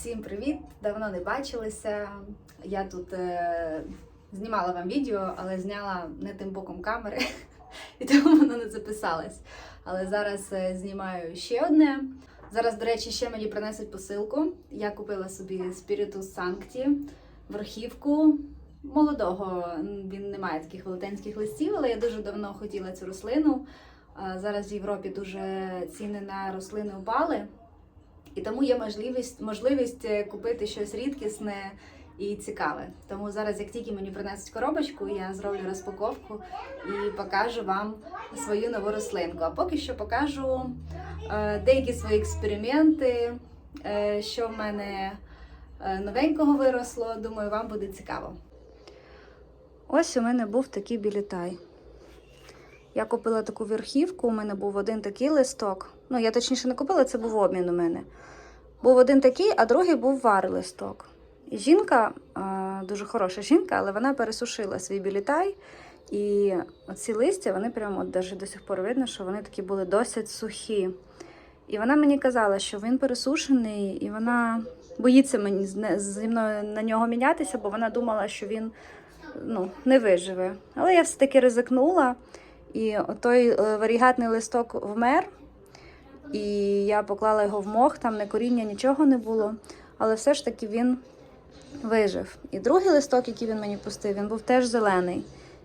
Всім привіт! Давно не бачилися. Я тут е, знімала вам відео, але зняла не тим боком камери, і тому воно не записалось. Але зараз е, знімаю ще одне. Зараз, до речі, ще мені принесуть посилку. Я купила собі Spiritus Sancti, верхівку молодого. Він не має таких велетенських листів, але я дуже давно хотіла цю рослину. Зараз в Європі дуже ціни на рослини впали. І тому є можливість, можливість е, купити щось рідкісне і цікаве. Тому зараз, як тільки мені принесуть коробочку, я зроблю розпаковку і покажу вам свою нову рослинку. А поки що покажу е, деякі свої експерименти, е, що в мене новенького виросло. Думаю, вам буде цікаво. Ось у мене був такий білітай. Я купила таку верхівку, у мене був один такий листок. Ну, я точніше не купила, це був обмін у мене. Був один такий, а другий був вар листок. І жінка, е, дуже хороша жінка, але вона пересушила свій білітай. І ці листя, вони прямо от до сих пор видно, що вони такі були досить сухі. І вона мені казала, що він пересушений, і вона боїться мені зі мною на нього мінятися, бо вона думала, що він ну, не виживе. Але я все-таки ризикнула. І той е, варігатний листок вмер, і я поклала його в мох, там не коріння, нічого не було. Але все ж таки він вижив. І другий листок, який він мені пустив, він був теж зелений.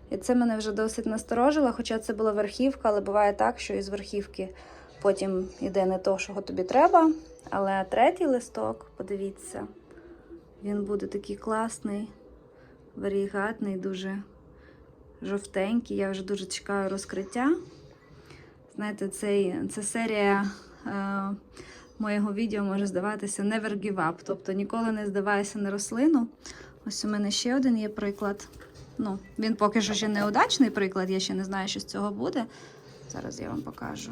І це мене вже досить насторожило, хоча це була верхівка, але буває так, що із верхівки потім йде не то, що тобі треба. Але третій листок, подивіться, він буде такий класний, варігатний, дуже жовтенький. Я вже дуже чекаю розкриття. Знаєте, цей, ця серія е, моєго відео може здаватися Never give up, тобто ніколи не здавайся на рослину. Ось у мене ще один є приклад. Ну, він поки що ще неудачний приклад, я ще не знаю, що з цього буде. Зараз я вам покажу.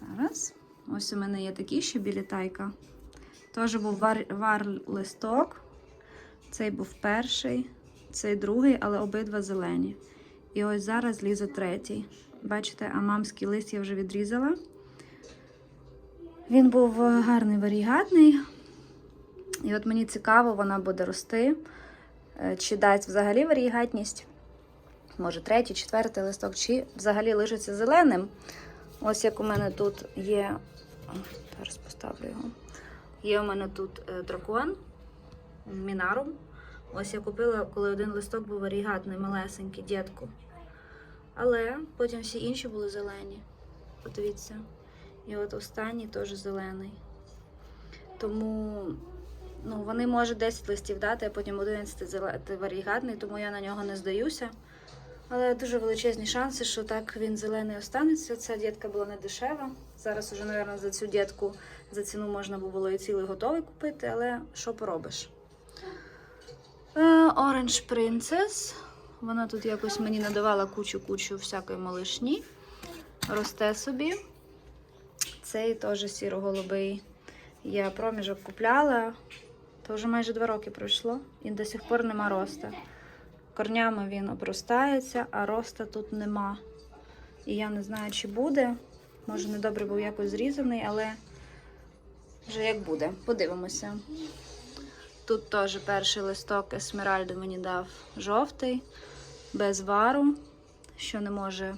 Зараз. Ось у мене є такий ще білітайка. Теж був вар, вар листок. Цей був перший, цей другий, але обидва зелені. І ось зараз лізе третій. Бачите, а мамський лист я вже відрізала. Він був е, гарний варігатний. І от мені цікаво, вона буде рости. Е, Чи дасть взагалі варігатність? Може, третій, четвертий листок, чи взагалі лишиться зеленим. Ось як у мене тут є. Зараз поставлю його. Є у мене тут е, дракон, мінарум. Ось я купила, коли один листок був варігатний, малесенький, дітку. Але потім всі інші були зелені. Подивіться. І от останній теж зелений. Тому ну, вони можуть 10 листів дати, а потім 11 варігатний, тому я на нього не здаюся. Але дуже величезні шанси, що так він зелений останеться. Ця дітка була не дешева. Зараз уже, мабуть, за цю дітку за ціну можна було і цілий готовий купити, але що поробиш? Е, Orange Princess. Вона тут якось мені надавала кучу-кучу всякої малишні. Росте собі. Цей теж сіро-голубий. Я проміжок купляла. То вже майже два роки пройшло і до сих пор нема роста. Корнями він обростається, а роста тут нема. І я не знаю, чи буде. Може, недобре був якось зрізаний, але вже як буде. Подивимося. Тут теж перший листок Есмеральди мені дав жовтий, без вару, що не може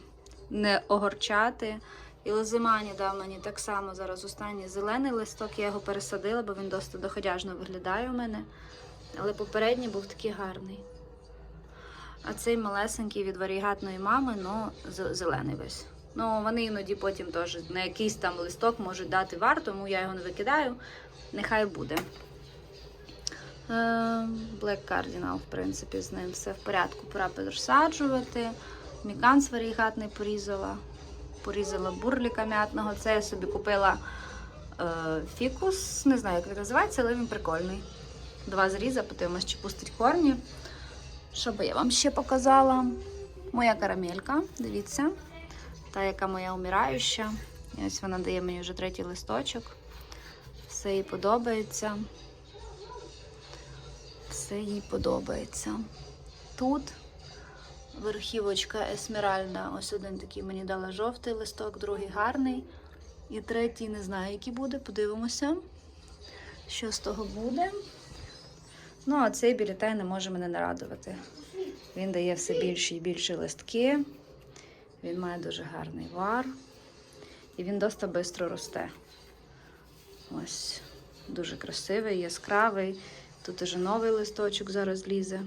не огорчати. І Лозимані дав мені так само зараз останній зелений листок, я його пересадила, бо він досить доходяжно виглядає у мене. Але попередній був такий гарний. А цей малесенький від варігатної мами, ну, зелений весь. Ну, вони іноді потім теж на якийсь там листок можуть дати вар, тому я його не викидаю. Нехай буде. Е, Black Cardinal, в принципі, з ним все в порядку. Пора пересаджувати. Міканс варігатний порізала. Порізала бурліка м'ятного. Це я собі купила е, фікус. Не знаю, як він називається, але він прикольний. Два зріза, подивимось, чи пустить корні. Що би я вам ще показала? Моя карамелька, дивіться. Та, яка моя умираюча. І ось вона дає мені вже третій листочок. Все їй подобається. Все їй подобається. Тут верхівочка есмеральда. Ось один такий мені дала жовтий листок, другий гарний. І третій не знаю, який буде, подивимося. що з того буде. Ну, а цей білітей не може мене нарадувати. Він дає все більші і більші листки. Він має дуже гарний вар. І він досить швидко росте. Ось, дуже красивий, яскравий. Тут уже новий листочок зараз лізе.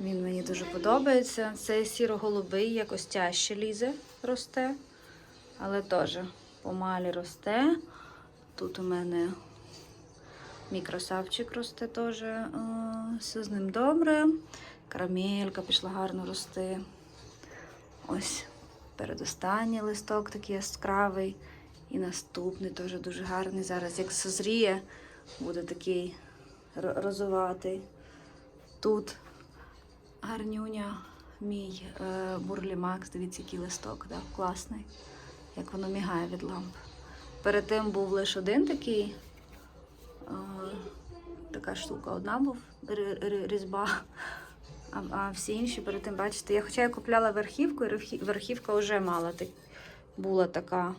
Він мені дуже подобається. Цей сіро-голубий, якось тяжче лізе, росте, але теж помалі росте. Тут у мене мій красавчик росте теж. е, Все з ним добре. Карамелька пішла гарно рости. Ось передостанній листок такий яскравий. І наступний теж дуже гарний. Зараз як созріє, буде такий розуватий. Тут гарнюня, мій е, Макс. Дивіться, який листок, да? класний. Як воно мігає від ламп. Перед тим був лише один такий. Е, така штука одна був різьба. А, а всі інші перед тим, бачите, я хоча я купляла верхівку, і верхівка вже мала була така.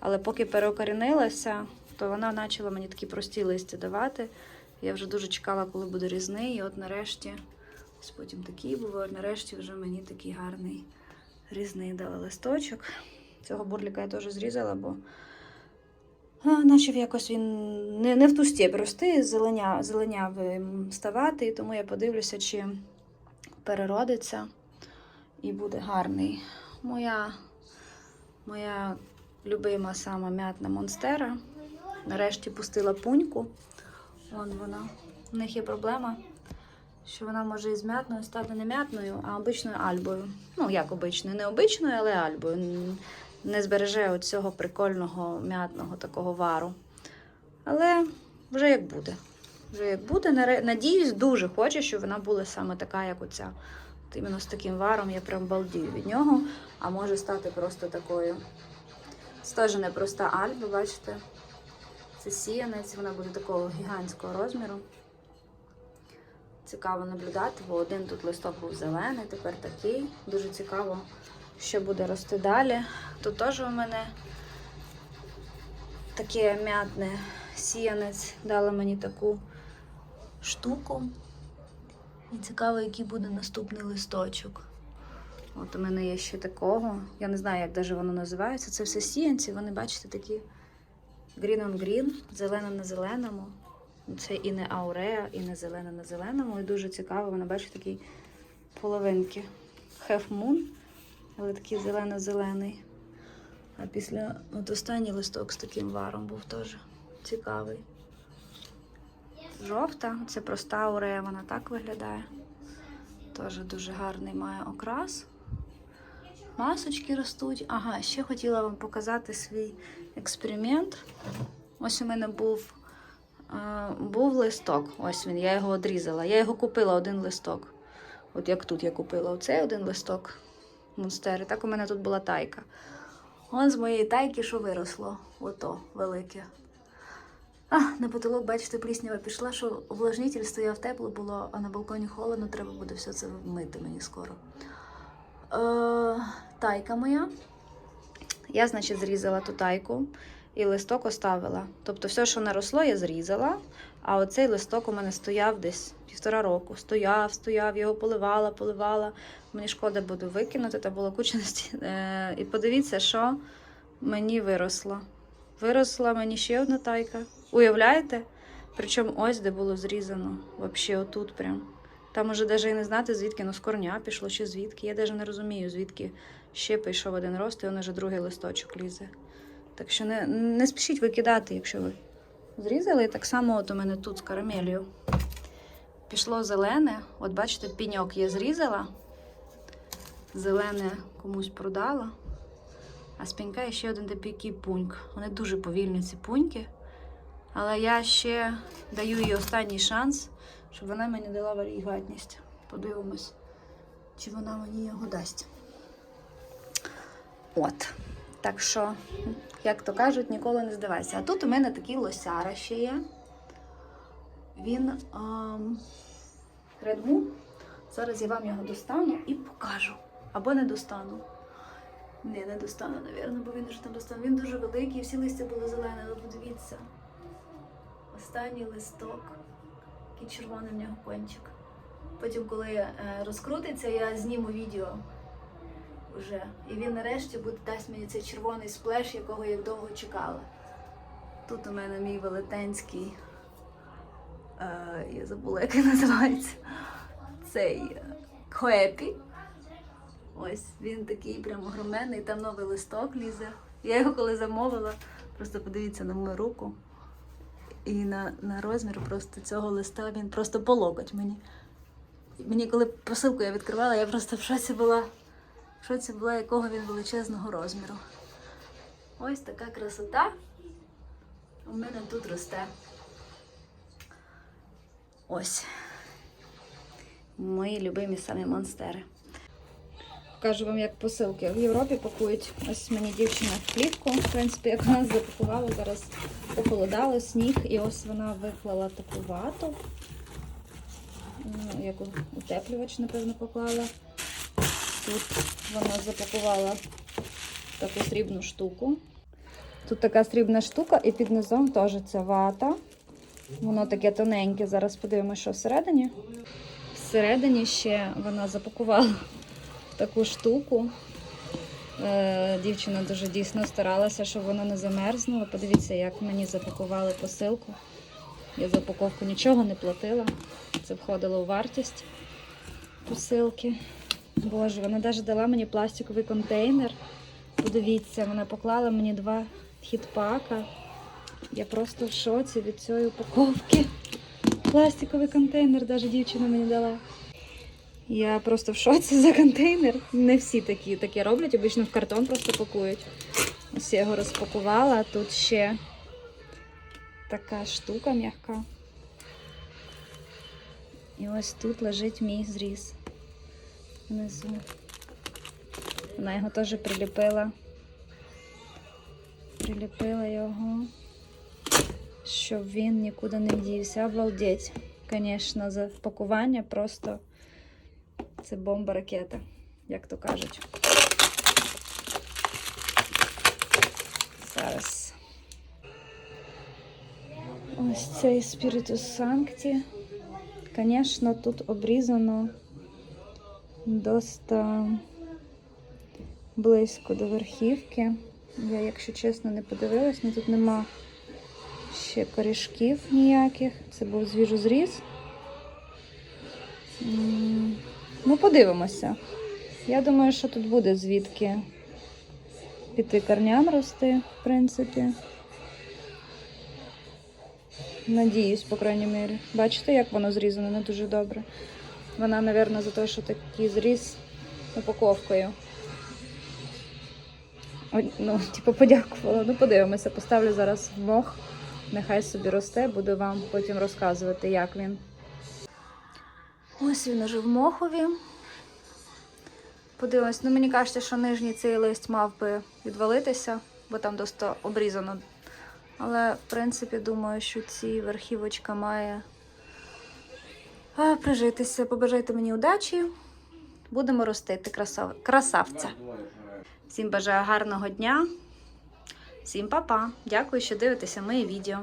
Але поки переокорінилася, то вона почала мені такі прості листя давати. Я вже дуже чекала, коли буде різний. І от нарешті, ось потім такий був, нарешті вже мені такий гарний різний дала листочок. Цього бурліка я теж зрізала, бо наче якось він не, не в ту степь рости, зеленя, зеленяв ем, ставати, і тому я подивлюся, чи переродиться і буде гарний. Моя, моя любима сама м'ятна монстера. Нарешті пустила пуньку. Вон вона. У них є проблема, що вона може із м'ятною стати не м'ятною, а обичною альбою. Ну, як обичною, не обичною, але альбою. Не збереже оцього прикольного м'ятного такого вару. Але вже як буде. Вже як буде. Надіюсь, дуже хочу, щоб вона була саме така, як оця. От іменно з таким варом я прям балдію від нього, а може стати просто такою. Це теж не проста альба, бачите? Це сіянець, вона буде такого гігантського розміру. Цікаво наблюдати, бо один тут листок був зелений, тепер такий. Дуже цікаво, що буде рости далі. Тут теж у мене таке м'ятне сіянець дала мені таку штуку. І цікаво, який буде наступний листочок. От у мене є ще такого. Я не знаю, як даже воно називається. Це все сіянці, вони, бачите, такі green on green, зелено на зеленому. Це і не ауреа, і не зелена на зеленому. І дуже цікаво, вона бачите, такі половинки. Half moon, але такий зелено-зелений. А після от останній листок з таким варом був теж цікавий. Жовта, це проста аурея, вона так виглядає. Теж дуже гарний має окрас. Масочки ростуть. Ага, ще хотіла вам показати свій експеримент. Ось у мене був, е, був листок. Ось він, я його одрізала. Я його купила один листок. От як тут я купила оцей один листок монстери. Так у мене тут була тайка. Он з моєї тайки, що виросло. Ото велике. А, на потолок, бачите, пліснява пішла, що увлажнитель стояв тепло було, а на балконі холодно, треба буде все це вмити мені скоро. Е, тайка моя. Я, значить, зрізала ту тайку і листок оставила. Тобто, все, що наросло, я зрізала. А оцей листок у мене стояв десь півтора року. Стояв, стояв, його поливала, поливала. Мені шкода буде викинути, та було кучності. Е, і подивіться, що мені виросло. Виросла мені ще одна тайка. Уявляєте? Причому ось де було зрізано. Взагалі, отут прям. Там уже навіть і не знати, звідки ну, з корня пішло чи звідки. Я навіть не розумію, звідки ще пішов один рост, і він вже другий листочок лізе. Так що не, не спішіть викидати, якщо ви зрізали. І так само от у мене тут з карамелью. Пішло зелене. От бачите, піньок я зрізала. Зелене комусь продала. А з пінька є ще один такий пуньк. Вони дуже повільні, ці пуньки. Але я ще даю їй останній шанс, щоб вона мені дала варігатність. Подивимось, чи вона мені його дасть. От. Так що, як то кажуть, ніколи не здавайся. А тут у мене такий лосяра ще є. Він ем, Moon. Зараз я вам його достану і покажу. Або не достану. Ні, не достану, напевно, бо він вже там достану. Він дуже великий, всі листя були зелені, але подивіться. Останній листок, який червоний в нього кончик. Потім, коли е, розкрутиться, я зніму відео вже. І він нарешті буде дасть мені цей червоний сплеш, якого я довго чекала. Тут у мене мій велетенський, е, я забула, як він називається. Цей е, Коепі. Ось він такий прям огроменний, там новий листок лізе. Я його коли замовила, просто подивіться на мою руку. І на, на розмір просто цього листа він просто по локоть мені. Мені коли посилку я відкривала, я просто в шоці була. В шоці була, якого він величезного розміру. Ось така красота у мене тут росте. Ось. Мої любимі самі монстери. Покажу вам, як посилки в Європі пакують. Ось мені дівчина в плівку, в принципі, як нас запакувала, зараз похолодало сніг, і ось вона виклала таку вату, ну, яку утеплювач, напевно, поклала. Тут вона запакувала таку срібну штуку. Тут така срібна штука, і під низом теж ця вата. Воно таке тоненьке. Зараз подивимося, що всередині. Всередині ще вона запакувала таку штуку. Е, Дівчина дуже дійсно старалася, щоб воно не замерзнуло. Подивіться, як мені запакували посилку. Я за упаковку нічого не платила. Це входило у вартість посилки. Боже, вона навіть дала мені пластиковий контейнер. Подивіться, вона поклала мені два хітпака. Я просто в шоці від цієї упаковки. Пластиковий контейнер навіть дівчина мені дала. Я просто в шоці за контейнер. Не всі такі таке роблять, обично в картон просто пакують. Ось я його розпакувала. Тут ще така штука м'яка. І ось тут лежить мій зріз. Внизу. Вона його теж приліпила. Приліпила його, щоб він нікуди не дівся. Обалдеть. Звісно, за пакування просто це бомба ракета, як то кажуть. Зараз. Ось цей Спіритус Санкті. Звісно, тут обрізано доста близько до верхівки. Я, якщо чесно, не подивилась, але тут нема ще корішків ніяких. Це був звіжозріз. Ну, подивимося. Я думаю, що тут буде звідки піти корням рости, в принципі. Надіюсь, по крайній мірі. Бачите, як воно зрізано не дуже добре. Вона, мабуть, за те, що такий зріз упаковкою. Ну, типу, подякувала. Ну, подивимося, поставлю зараз в мох. Нехай собі росте, буду вам потім розказувати, як він. Ось він уже в мохові. Подивимось, ну мені кажеться, що нижній цей лист мав би відвалитися, бо там досить обрізано. Але, в принципі, думаю, що ці верхівочка має а, прижитися. Побажайте мені удачі. Будемо ростити красав... красавця. Всім бажаю гарного дня. Всім па-па. Дякую, що дивитеся мої відео.